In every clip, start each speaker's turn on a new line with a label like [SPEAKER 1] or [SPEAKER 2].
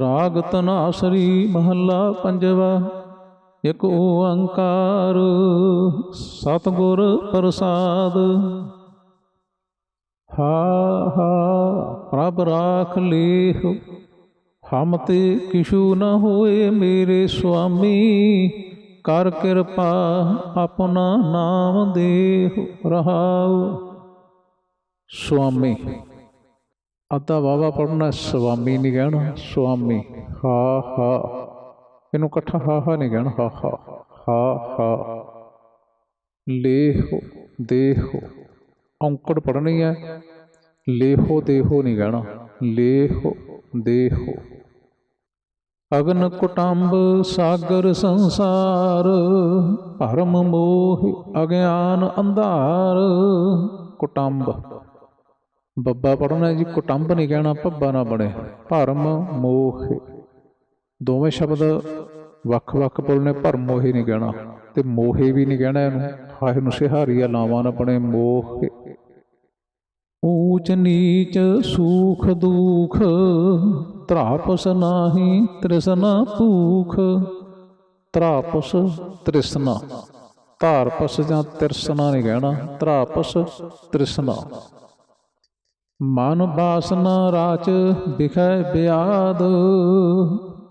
[SPEAKER 1] ਰਾਗ ਤਨਾਸਰੀ ਮਹੱਲਾ ਪੰਜਵਾ, ਇਕ ਓੰਕਾਰ ਸਤਿਗੁਰ ਪ੍ਰਸਾਦ। ਹਾ ਹਾ, ਪ੍ਰਭ ਰਾਖ ਲੇਹ ਹਮ ਤੇ ਕਿਛੂ ਨ ਹੋਏ ਮੇਰੇ ਸੁਆਮੀ, ਕਰ ਕਿਰਪਾ ਆਪਣਾ ਨਾਮ ਦੇਹ ਰਹਾਉ। ਸੁਆਮੀ ਅੱਧਾ ਵਾਵਾ ਪੜਨਾ ਸੁਆਮੀ ਨਹੀਂ ਕਹਿਣਾ ਸੁਆਮੀ ਹਾ ਹਾ। ਇਹਨੂੰ ਇਕੱਠਾ ਹਾ ਹਾ ਨਹੀਂ ਕਹਿਣਾ, ਹਾ ਹਾ ਹਾ ਹਾ। ਲੇਹੋ, ਦੇਹੋ, ਔਂਕੜ ਪੜਨੀ ਹੈ। ਲੇਹੋ, ਦੇਹੋ ਨਹੀਂ ਕਹਿਣਾ, ਲੇਹੋ, ਦੇਹੋ। ਅਗਨ ਕੁਟੰਬ, ਸਾਗਰ ਸੰਸਾਰ, ਭਰਮ ਮੋਹ, ਅਗਿਆਨ ਅੰਧਾਰ। ਕੁਟੰਬ ਬੱਬਾ ਪੜਨਾ ਜੀ, ਕੁਟੰਬ ਨਹੀਂ ਕਹਿਣਾ, ਭੱਬਾ ਨਾ ਬਣੇ। ਭਰਮ, ਮੋਹ। ਦੋਵੇਂ ਸ਼ਬਦ ਵੱਖ-ਵੱਖ ਬੋਲਨੇ ਭਰਮ ਮੋਹੇ ਨਹੀਂ ਕਹਿਣਾ। ਤੇ ਮੋਹੇ ਵੀ ਨਹੀਂ ਕਹਿਣਾ ਇਹਨੂੰ। ਹਾਏ ਨੂੰ ਸਿਹਾਰੀਆ ਲਾਵਾਂ ਨਾ ਬਣੇ, ਮੋਹ। ਊਚ ਨੀਚ ਸੂਖ ਦੁਖ ਤ੍ਰਾਪਸ ਨਾਹੀ ਤ੍ਰਿਸ਼ਨਾ ਭੂਖ। ਤ੍ਰਾਪਸ ਤ੍ਰਿਸ਼ਨਾ। ਧਾਰਪਸ ਜਾਂ ਤ੍ਰਿਸ਼ਨਾ ਨਹੀਂ ਕਹਿਣਾ। ਤ੍ਰਾਪਸ ਤ੍ਰਿਸ਼ਨਾ। ਮਨ ਬਾਸਨਾ ਰਾਚ ਵਿਖੈ ਬਿਆਦ,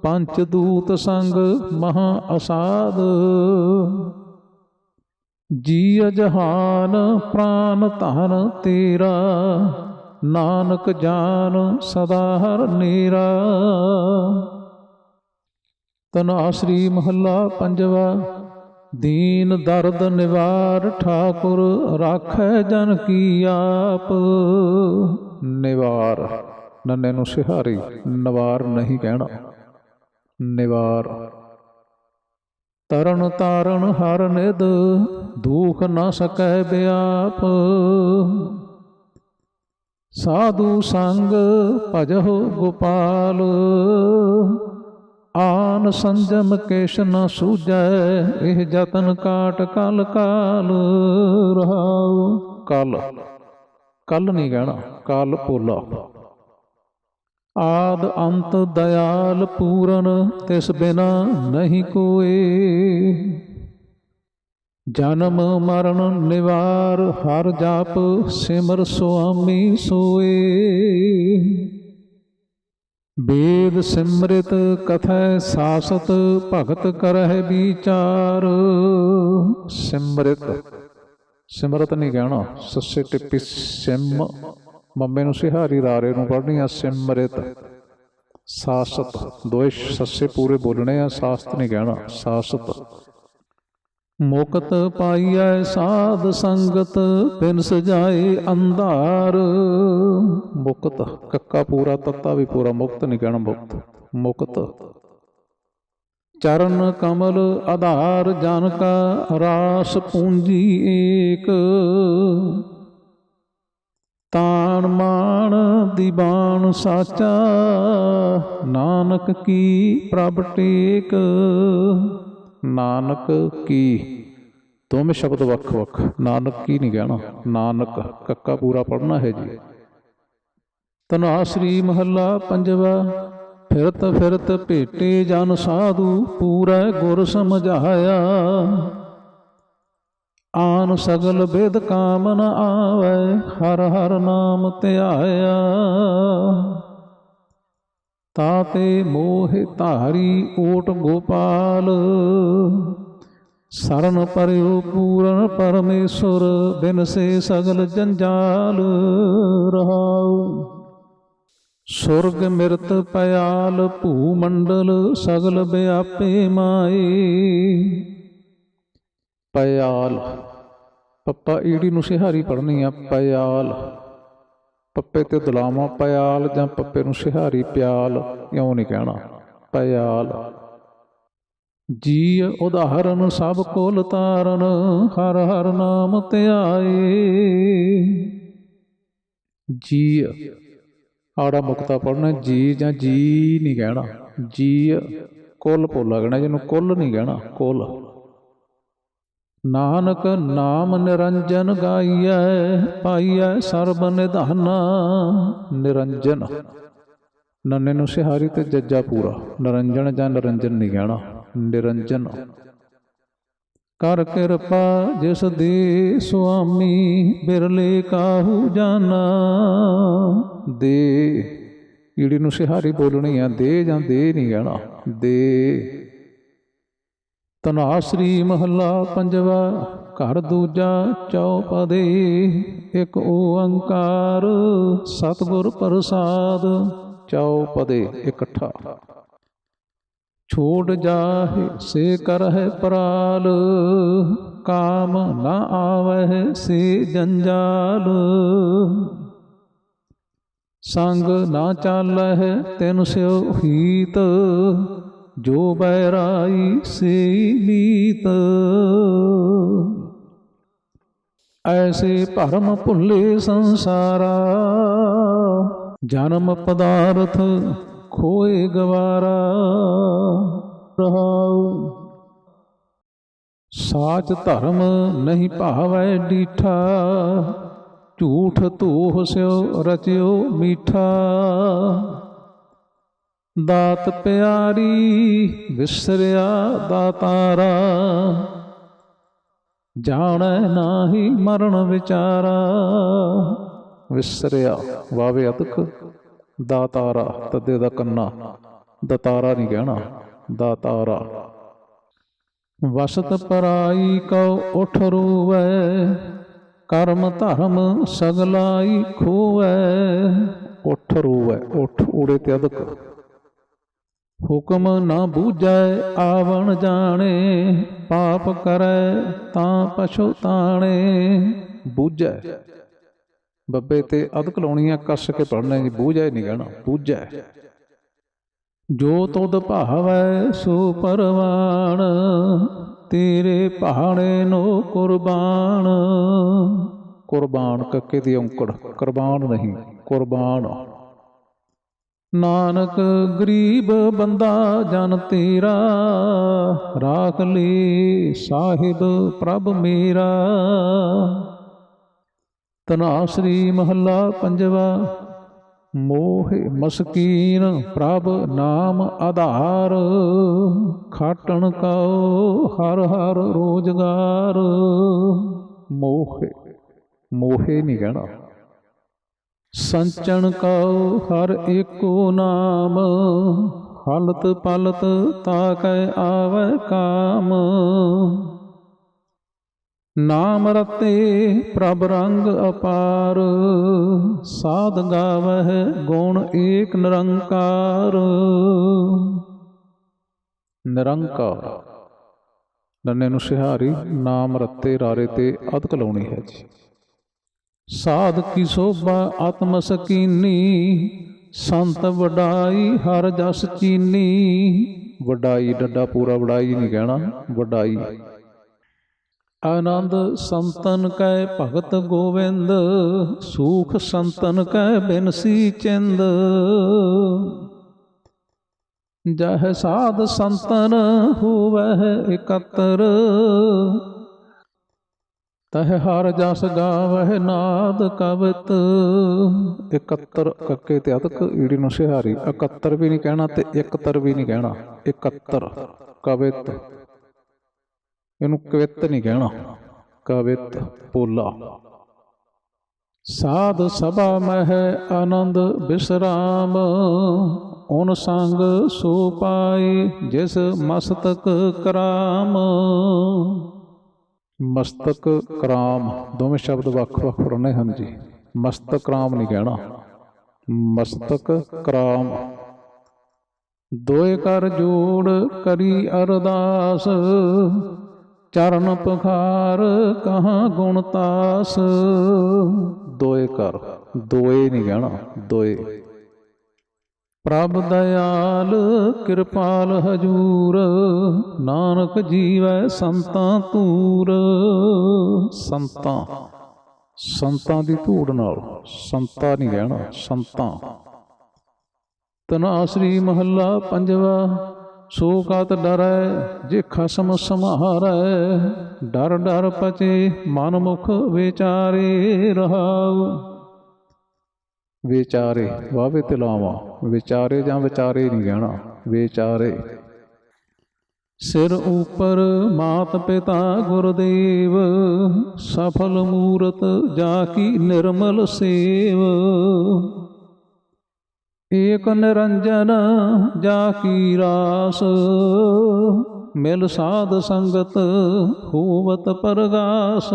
[SPEAKER 1] ਪੰਚ ਦੂਤ ਸੰਗ ਮਹਾ ਅਸਾਦ। ਜੀ ਜਹਾਨ ਪ੍ਰਾਨ ਧਨ ਤੇਰਾ, ਨਾਨਕ ਜਾਨ ਸਦਾ ਹਰ ਨੀਰਾ। ਤਨ ਆਸਰੀ ਮਹੱਲਾ ਪੰਜਵਾ ਦੀਨ ਦਰਦ ਨਿਵਾਰ ਠਾਕੁਰ ਰਾਖੈ ਜਨ ਕੀ ਆਪ। ਨਿਵਾਰ, ਨੰਨੇ ਨੂੰ ਸਿਹਾਰੀ, ਨਿਵਾਰ ਨਹੀਂ ਕਹਿਣਾ। ਨਿਵਾਰ, ਤਰਨ ਤਾਰਨ ਹਰ ਨਿਦ, ਦੁਖ ਨਾ ਸਕੈ ਬਿਆਪ। ਸਾਧੂ ਸੰਗ ਭਜਹੁ ਗੋਪਾਲ। ਆਨ ਸੰਜਮ ਕੇਸ਼ ਨ ਸੂਜੈ, ਇਹ ਜਤਨ ਕਾਟ ਕਲ ਕਾਲ ਰਹਾਉ। ਕਲ ਕਲ ਨਹੀਂ ਕਹਿਣਾ, ਕਲ ਪੋਲਾ ਆਦ ਅੰਤ ਦਇਆਲ ਪੂਰਨ, ਤਿਸ ਬਿਨਾ ਨਹੀਂ ਕੋਏ। ਜਨਮ ਮਰਨ ਨਿਵਾਰ, ਹਰ ਜਾਪ ਸਿਮਰ ਸੁਆਮੀ ਸੋਏ। ਵੇਦ ਸਿਮਰਿਤ ਕਥੈ ਸਾਸਤ ਭਗਤ ਕਰਹਿ ਵਿਚਾਰ। ਸਿਮਰਿਤ। ਸਿਮਰਤ ਨਹੀਂ ਕਹਿਣਾ, ਸੱਸੇ ਟਿੱਪੀ ਸਿਮ। ਮੰਮੇ ਨੂੰ ਸਿਹਾਰੀ ਰਾਰੇ ਨੂੰ ਪੜ੍ਹਨੀ ਆ, ਸਿਮਰਿਤ। ਸਾਸਤ। ਦੋਏ ਸੱਸੇ ਪੂਰੇ ਬੋਲਣੇ ਆ, ਸਾਸਤ ਨਹੀਂ ਕਹਿਣਾ, ਸਾਸਤ। ਮੁਕਤ ਪਾਈਐ ਸਾਧ ਸੰਗਤ ਬਿਨ ਸਜਾਏ ਅੰਧਾਰ। ਮੁਕਤ, ਕੱਕਾ ਪੂਰਾ, ਤੱਤਾ ਵੀ ਪੂਰਾ, ਮੁਕਤ ਨਹੀਂ ਕਹਿਣਾ ਮੁਕਤ। ਮੁਕਤ। ਚਰਨ ਕਮਲ ਆਧਾਰ, ਜਨ ਕਾ ਰਾਸ ਪੂੰਜੀ ਏਕ। ਤਾਣ ਮਾਣ ਦੀਵਾਨ ਸਾਚਾ, ਨਾਨਕ ਕੀ ਪ੍ਰਭ ਟੇਕ। ਨਾਨਕ ਕੀ ਦੋਵੇਂ ਸ਼ਬਦ ਵੱਖ ਵੱਖ। ਨਾਨਕ ਕੀ ਨਹੀਂ ਕਹਿਣਾ? ਨਾਨਕ, ਕੱਕਾ ਪੂਰਾ ਪੜਨਾ ਹੈ ਜੀ। ਤਨਾਸਰੀ ਮਹੱਲਾ ਪੰਜਵਾ, ਫਿਰਤ ਫਿਰਤ ਭੇਟੇ ਜਨ ਸਾਧੂ, ਪੂਰਾ ਗੁਰ ਸਮਝਾਇਆ। ਆਨ ਸਗਲ ਬੇਦ ਕਾਮ ਨ ਆਵੈ, ਹਰ ਹਰ ਨਾਮ ਧਿਆਇਆ। ਤਾਤੇ ਮੋਹ ਧਾਰੀ ਓਟ ਗੋਪਾਲ ਸਰਨ ਪਰਿਉ ਪੂਰਨ ਪਰਮੇਸ਼ਰ, ਬਿਨ ਸੇ ਸਗਲ ਜੰਜਾਲ ਰਹਾਉ। ਸੁਰਗ ਮਿਰਤ ਪਿਆਲ ਭੂ ਮੰਡਲ ਸਗਲ ਵਿਆਪੇ ਮਾਏ। ਪਿਆਲ। ਪੱਪਾ ਈੜੀ ਨੂੰ ਸਿਹਾਰੀ ਪੜਨੀ ਆ, ਪਿਆਲ। ਪੱਪੇ ਤੇ ਦੁਲਾਮਾ ਪਿਆਲ ਜਾਂ ਪੱਪੇ ਨੂੰ ਸਿਹਾਰੀ ਪਿਆਲ, ਇਉਂ ਨਹੀਂ ਕਹਿਣਾ। ਪਿਆਲ। ਜੀ ਉਦਾਹਰਨ ਸਭ ਕੋਲ ਤਾਰਨ, ਹਰ ਹਰ ਨਾਮ ਧਿਆਏ ਜੀ ਆੜਾ ਮੁਕਤਾ ਪੜਨਾ ਜੀ ਜਾਂ ਜੀ ਨਹੀਂ ਕਹਿਣਾ। ਜੀ ਕੁੱਲ ਪੋਲਾ ਕਹਿਣਾ ਜਿਹਨੂੰ ਕੁੱਲ ਨਹੀਂ ਕਹਿਣਾ, ਕੁੱਲ। ਨਾਨਕ ਨਾਮ ਨਿਰੰਜਨ ਗਾਈਐ, ਪਾਈਐ ਸਰਬ ਨਿਧਾਨਾ, ਨਿਰੰਜਨ। ਨੰਨੇ ਨੂੰ ਸਿਹਾਰੀ ਤੇ ਜੱਜਾ ਪੂਰਾ, ਨਿਰੰਜਨ ਜਾਂ ਨਿਰੰਜਨ ਨਹੀਂ ਕਹਿਣਾ। ਨਿਰੰਜਨ। ਕਰ ਕਿਰਪਾ ਜਿਸ ਦੇ ਸੁਆਮੀ ਬਿਰਲੇ ਕਾਹੂ ਜਾਣਾ ਦੇ। ਈੜੀ ਨੂੰ ਸਿਹਾਰੀ ਬੋਲਣੀ ਆ, ਦੇ ਜਾਂ ਦੇ ਨਹੀਂ ਕਹਿਣਾ, ਦੇ। ਤਨਾਸਰੀ ਮਹੱਲਾ ਪੰਜਵਾ, ਘਰ ਦੂਜਾ ਚੌਪਦੇ, ਇੱਕ ਓੰਕਾਰ, ਸਤਿਗੁਰ ਪ੍ਰਸਾਦ, ਚੌਪਦੇ ਇਕੱਠਾ। ਛੋੜ ਜਾਹੇ, ਸੇ ਕਰਹਿ ਪਰਾਲ। ਕਾਮ ਨਾ ਆਵਹਿ, ਸੇ ਜੰਜਾਲ। ਸੰਗ ਨਾ ਚਾਲਹਿ, ਤਿਨ ਸਿਉ ਹੀਤ। ਜੋ ਬੈਰਾਈ, ਸੇ ਨੀਤ ਐਸੇ ਭਰਮ ਭੁੱਲੇ ਸੰਸਾਰਾ। ਜਨਮ ਪਦਾਰਥ ਖੋਏ ਗਵਾਰਾ ਰਹਾਉ। ਸਾਚ ਧਰਮ ਨਹੀਂ ਭਾਵੈ ਡੀਠਾ, ਝੂਠ ਧੂਹ ਸਿਓ ਰਚਿਓ ਮੀਠਾ। ਦਾਤ ਪਿਆਰੀ ਵਿਸਰਿਆ ਦਾਤਾਰਾ, ਜਾਣੈ ਨਾਹੀ ਮਰਨ ਵਿਚਾਰਾ। ਵਿਸਰਿਆ ਵਾਵੇ ਅਤਕ ਦਾਤਾਰਾ ਤਦੇ ਦਾ ਕੰਨਾ। ਦਤਾਰਾ ਨਹੀਂ ਕਹਿਣਾ ਦਾਤਾਰਾ ਵਸਤ ਪਰਾਈ ਕਉ ਉਠ ਰੂਵੈ, ਕਰਮ ਧਰਮ ਸਗਲਾਈ ਖੋਵੈ। ਉਠ ਰੂਵੈ, ਉਠ ਉੜੇ ਤੇ ਅਦਕ। ਹੁਕਮ ਨਾ ਬੂਝੈ, ਆਵਣ ਜਾਣੇ, ਪਾਪ ਕਰੈ ਤਾਂ ਪਛੁਤਾਣੇ ਬੂਝੈ ਬੱਬੇ ਤੇ ਅਦਕ ਲਾਉਣੀ ਆ ਕੱਸ ਕੇ ਪੜਨਾ ਜੀ, ਬੂਝੈ ਨਹੀਂ ਕਹਿਣਾ, ਬੂਝੈ ਜੋ ਤੁਧ ਭਾਵੈ ਸੋ ਪਰਵਾਣ, ਤੇਰੇ ਪਹਾੜੇ ਨੋ ਕੁਰਬਾਨ। ਕੁਰਬਾਨ ਕੱਕੇ ਦੀ ਔਂਕੜ, ਕੁਰਬਾਨ ਨਹੀਂ, ਕੁਰਬਾਨ। ਨਾਨਕ ਗਰੀਬ ਬੰਦਾ ਜਨ ਤੇਰਾ, ਰਾਖ ਲਈ ਸਾਹਿਬ ਪ੍ਰਭ ਮੇਰਾ। ਤਨਾਸਰੀ ਮਹੱਲਾ ਪੰਜਵਾ। ਮੋਹ ਮਸਕੀਨ ਪ੍ਰਭ ਨਾਮ ਆਧਾਰ। ਖਾਟਣ ਕਉ ਹਰ ਹਰ ਰੋਜਗਾਰ। ਮੋਹ, ਮੋਹੇ ਨਹੀਂ ਕਹਿਣਾ ਸੰਚਣ ਕਉ ਹਰ ਏਕੋ ਨਾਮ। ਹਲਤ ਪਲਤ ਤਾਕੈ ਆਵੈ ਕਾਮ। ਨਾਮ ਰਤੇ ਪ੍ਰਭ ਰੰਗ ਅਪਾਰ, ਸਾਧ ਗਾਵਹਿ ਗੁਣ ਏਕ ਨਿਰੰਕਾਰ। ਨਿਰੰਕਾਰ, ਨੰਨੇ ਨੂੰ ਸਿਹਾਰੀ ਨਾਮ ਰਤੇ ਰਾਰੇ ਤੇ ਅਦਕ ਲਾਉਣੀ ਹੈ ਜੀ। ਸਾਧ ਕੀ ਸੋਭਾ ਆਤਮ ਸਕੀਨੀ, ਸੰਤ ਵਡਾਈ ਹਰ ਜਸ ਚੀਨੀ। ਵਡਾਈ ਡੱਡਾ ਪੂਰਾ ਵਡਾਈ ਨਹੀਂ ਕਹਿਣਾ, ਵਡਾਈ। ਆਨੰਦ ਸੰਤਨ ਕੈ ਭਗਤ ਗੋਵਿੰਦ, ਸੂਖ ਸੰਤਨ ਕੈ ਬਿਨਸੀ ਚਿੰਦ। ਜਹ ਸਾਧ ਸੰਤਨ ਹੋਵਹਿ ਇਕਤਰ, ਤਹ ਹਰ ਜਸ ਗਾਵਹਿ ਨਾਦ ਕਵਿਤ। 71 ਕੱਕੇ ਤੇ ਅਦਕ ਈੜੀ ਨੂੰ ਸਿਹਾਰੀ 71 ਵੀ ਨਹੀਂ ਕਹਿਣਾ ਤੇ 71 ਵੀ ਨਹੀਂ ਕਹਿਣਾ 71 ਕਵਿਤ। ਇਹਨੂੰ ਕਵਿਤ ਨਹੀਂ ਕਹਿਣਾ। ਕਵਿਤ ਪੋਲਾ। ਸਾਧ ਸਭਾ ਮਹਿ ਆਨੰਦ ਬਿਸਰਾਮ ਓਨ ਸੰਗ ਸੋ ਪਾਈ ਜਿਸ ਮਸਤਕ ਕਰਾਮ। ਮਸਤਕ ਕਰਾਮ, ਦੋਵੇਂ ਸ਼ਬਦ ਵੱਖ-ਵੱਖ ਪੜਨੇ ਹਨ ਜੀ। ਮਸਤਕ ਕਰਾਮ ਨਹੀਂ ਕਹਿਣਾ। ਮਸਤਕ ਕਰਾਮ। ਦੋਏ ਕਰ ਜੋੜ ਕਰੀ ਅਰਦਾਸ। ਚਰਨ ਪਖਾਰ ਕਹਾਂ ਗੁਣ ਤਾਸ? ਦੋਏ ਕਰ ਦੋਏ ਨਹੀਂ ਕਹਿਣਾ ਦੋਏ। ਪ੍ਰਭ ਦਇਆਲ, ਕਿਰਪਾਲ ਹਜੂਰ, ਨਾਨਕ ਜੀਵੈ ਸੰਤਾਂ ਧੂਰ। ਸੰਤਾਂ ਸੰਤਾਂ ਦੀ ਧੂੜ ਨਾਲ ਸੰਤਾਂ ਨਹੀਂ ਕਹਿਣਾ ਸੰਤਾਂ। ਤਨਾਸਰੀ ਮਹੱਲਾ ਪੰਜਵਾ। ਸੋ ਕਤ ਡਰੈ, ਜੇ ਖਸਮ ਸਮਾਰੈ ਡਰ ਡਰ ਪਚੇ ਮਨ ਮੁਖ ਵਿਚਾਰੇ ਰਹਾਉ। ਵਿਚਾਰੇ, ਵਾਵੇ ਤੇ ਵਿਚਾਰੇ ਜਾਂ ਵਿਚਾਰੇ ਨਹੀਂ ਕਹਿਣਾ ਵਿਚਾਰੇ। ਸਿਰ ਉਪਰ ਮਾਤ ਪਿਤਾ ਗੁਰਦੇਵ, ਸਫਲ ਮੂਰਤ ਜਾ ਕੀ ਨਿਰਮਲ ਸੇਵ। ਏਕ ਨਿਰੰਜਨ ਜਾ ਕੀ ਰਾਸ? ਮਿਲ ਸਾਧ ਸੰਗਤ ਹੋਵਤ ਪਰਗਾਸ।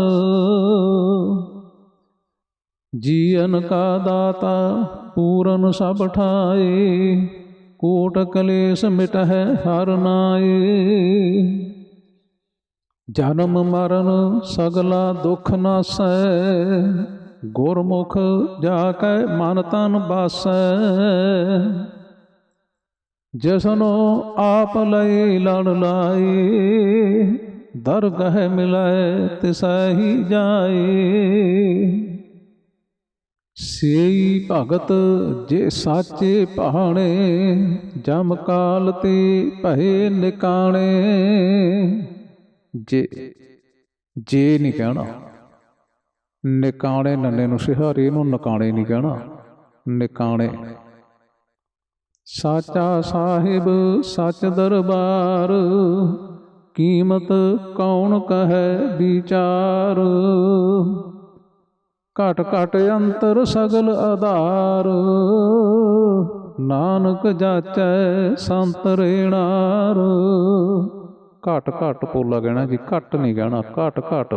[SPEAKER 1] ਜੀਵਨ ਕਾ ਦਾਤਾ ਪੂਰਨ ਸਭ ਠਾਏ, ਕੋਟ ਕਲੇਸ਼ ਮਿਟਹਿ ਹਰ ਨਾਏ। ਜਨਮ ਮਰਨ ਸਗਲਾ ਦੁਖ ਨਾਸੈ ਗੁਰਮੁਖ ਜਾ ਕੈ ਮਨ ਤਨ ਬਾਸੈ। ਜਿਸਨੋ ਆਪ ਲਈ ਲੜ ਲਾਏ, ਦਰਗਹਿ ਮਿਲੈ ਤਿਸੈ ਹੀ ਜਾਏ। ਸੇਈ ਭਗਤ ਜੇ ਸਾਚੇ ਪਹਾਣੇ ਜਮ ਕਾਲ ਤੇ ਭਏ ਨਿਕਾਣੇ। ਜੇ ਜੇ ਨਹੀਂ ਕਹਿਣਾ। ਨਿਕਾਣੇ ਨੰਨੇ ਨੂੰ ਸਿਹਾਰੀ ਨੂੰ ਨਕਾਣੇ ਨਹੀਂ ਕਹਿਣਾ। ਨਿਕਾਣੇ। ਸਾਚਾ ਸਾਹਿਬ, ਸੱਚ ਦਰਬਾਰ, ਕੀਮਤ ਕੌਣ ਕਹੈ ਵਿਚਾਰ? ਘਟ ਘਟ ਅੰਤਰ ਸਗਲ ਆਧਾਰ, ਨਾਨਕ ਜਾਚੈ ਸੰਤ ਰੇਣਾਰ। ਘਟ ਘਟ ਪੋਲਾ ਕਹਿਣਾ ਜੀ, ਘਟ ਨਹੀਂ ਕਹਿਣਾ ਘਟ ਘਟ।